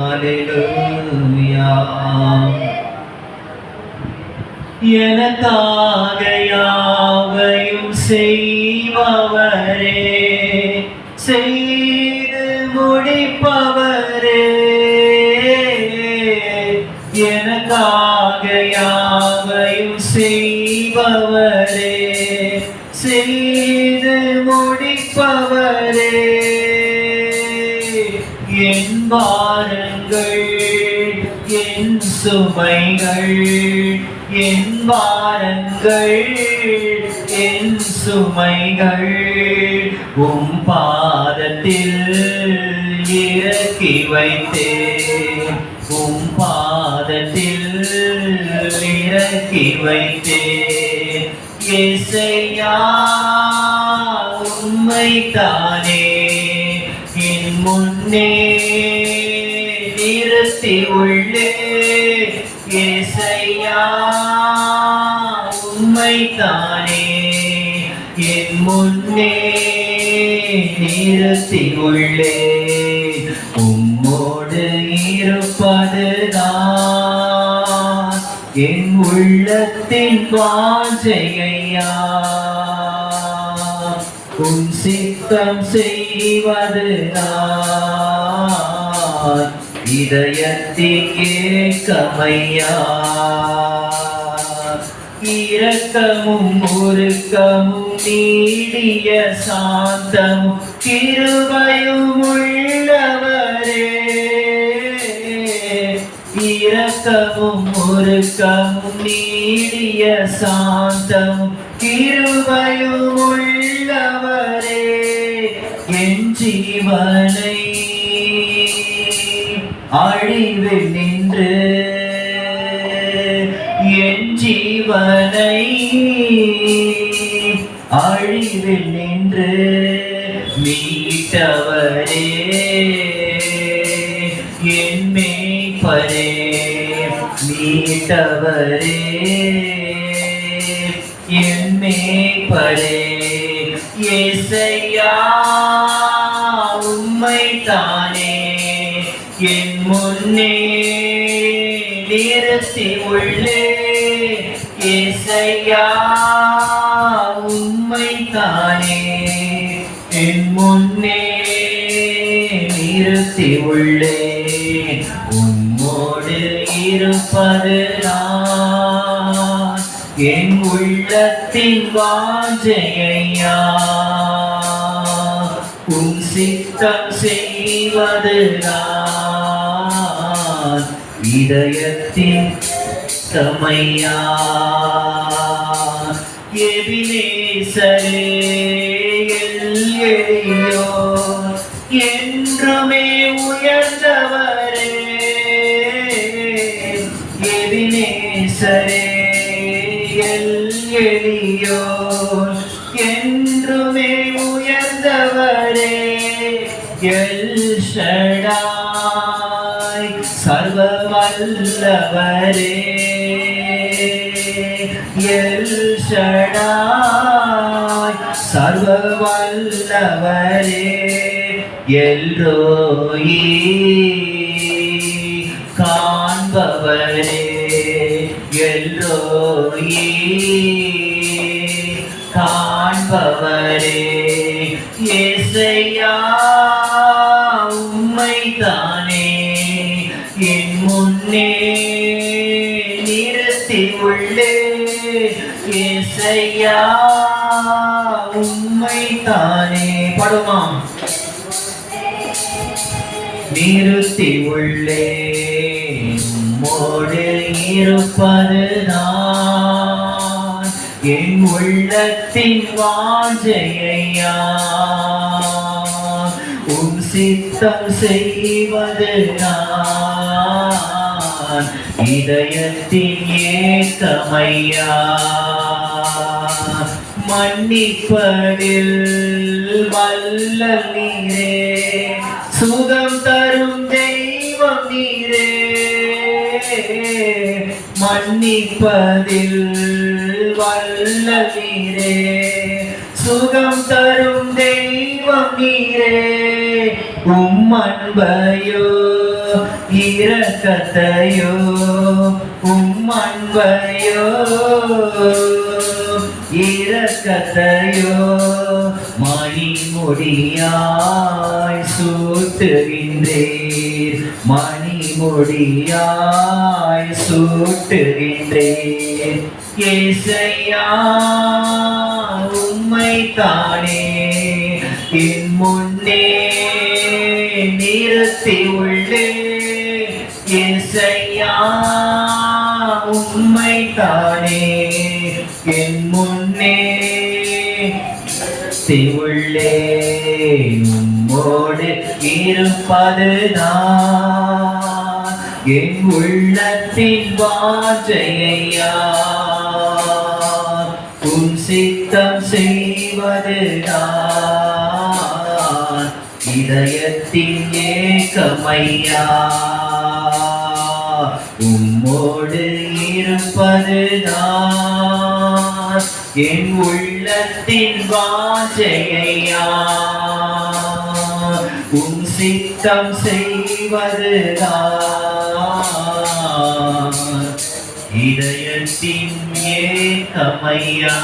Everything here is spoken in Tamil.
ஹalleluya எனக்காக யாவையும் செய்பவரே செய்து முடிப்பவரே. எனக்காக யாவையும் செய்பவரே செய்து முடிப்பவரே சுமைகள் என் வாரங்கள் என் சுமைகள். உம் பாதத்தில் இறக்கி வைத்தேன் உம் பாதத்தில் இறக்கி வைத்தேன் இசையா தானே. என் முன்னே நிறுத்தி உள்ளே. இசையா தானே என் முன்னே நிறுத்தி உள்ளே உம்மோடு இருப்பதுதான். என் உள்ளத்தின் வாஞ்சையா உன் சித்தம் செய்வதுதான். இதயத்தின் ஏக்கமையா? இரக்கமும் உருக்கமும் நீடிய சாந்தமும் கிருபையும் உள்ளவரே. இரக்கமும் உருக்கமும் நீடிய சாந்தமும் கிருபையும் உள்ளவரே. என் ஜீவனை அழிவில் நின்று என் ஜீவனை அழிவில் நின்று மீட்டவரே என் மேய்ப்பரே மீட்டவரே என் மேய்ப்பரே ஏசையா உம்மை தானே முன்னே நிறுத்தி உள்ளே உண்மை தானே என் முன்னே நிறுத்தி உள்ளே உம்மோடு இருப்பது நான். என் உள்ளத்தின் வாஞ்சையா உன் சித்தம் செய்வது நான். நான் இதயத்தின் சமையா எபினேசரே எல்லையோ என்றுமே உயர்ந்தவரே. எபினேசரே எல்லையோ என்றுமே உயர்ந்தவரே. எல் ஷடா வல்லவரே. எல்ஷடாய் சர்வ வல்லவரே எல்ரோயி. காண்பவரே. எல்ரோயி. காண்பவரே. ஏசையா. முன்னே நிறுத்தி உள்ளே ஏசையா தானே படுமா? நிறுத்தி உள்ளே உம்மோடு இருப்பது நான் என் உள்ளத்தின் வாஞ்சையா. உன் சித்தம் செய்வது நான் இதயத்தின் ஏக்கமையா? மன்னிப்பதில் வல்ல நீரே. சுகம் தரும் தெய்வம் நீரே. மன்னிப்பதில் வல்ல நீரே. சுகம் தரும் தெய்வம் நீரே. உம்மன்பையோ இரக்கத்தையோ உம்மன்பையோ இரக்கத்தையோ மணிமுடியாய் சூட்டுகின்றேர் மணிமுடியாய் சூட்டுகின்றேர் ஏசையா உம்மை தானே என் முன்னே நிறுத்தி உள்ளே தானே? என் முன்னே உள்ளே உம்மோடு இருப்பதுதான். என் உள்ளத்தின் வாஞ்சையா உன் சித்தம் செய்வதுதான். இதயத்தின் ஏக்கமையா? உம்மோடு இருப்பதுதான். என் உள்ளத்தின் வாஞ்சையா உன் சித்தம் செய்வதுதான். இதயத்தின் ஏக்கமையா